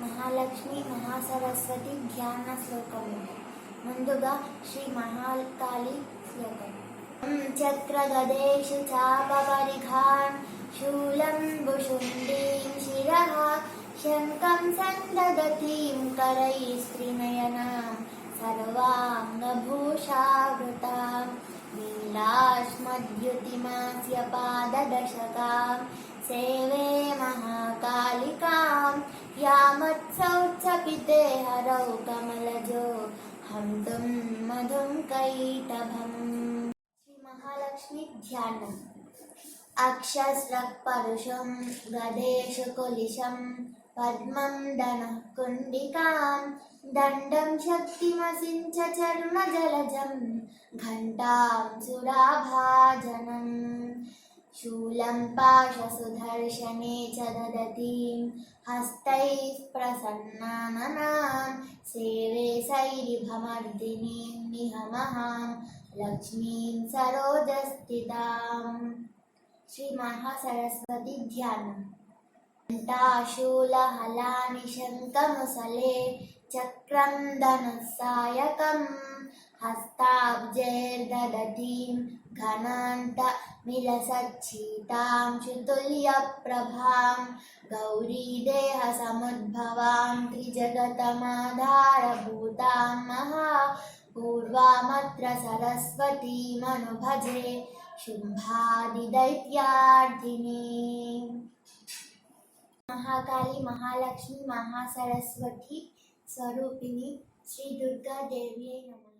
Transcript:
మహాలక్ష్మి మహాసరస్వతి ధ్యాన శ్లోకము ముందుగా శ్రీ మహాకాళి శ్లోకం చక్రగదేషు చాపపరిఘాన్ శూలం భుషుండీం శిరః శంఖం సందదతీం करैस्त्रिनयनां सर्वाङ्गभूषावृतां नीलाश्मद्युतिमास्य पाददशकां यामत्सौत्सपिते हरौ कमलजो हन्तुं मधुं कैटभम् श्रीमहालक्ष्मी ध्यानम् अक्षस्रक्परुषं गदेषु कुलिशं पद्मं दनः कुण्डिकां दण्डं शक्तिमसिञ्च चर्मजलजं घण्टां सुराभाजनम् शूलं पाशसुदर्शने च ददतीं हस्तैः प्रसन्नाननां सेवे सैरिभमर्दिनीं निहमहां लक्ष्मीं सरोजस्थिताम् श्रीमहासरस्वतीध्यानम् शूलहलानि शङ्कमुसले चक्रं धनः सायकम् हस्ताब्जैर्ददतीं घनान्तमिलसच्छीतां शुतुल्यप्रभां, गौरीदेहसमुद्भवां, त्रिजगतमाधारभूतां महा पूर्वामत्र सरस्वतीमनुभजे शुम्भादिदैत्यार्थिनी। महाकाली, महालक्ष्मी, महासरस्वती स्वरूपिणी श्री दुर्गा देवी नमः।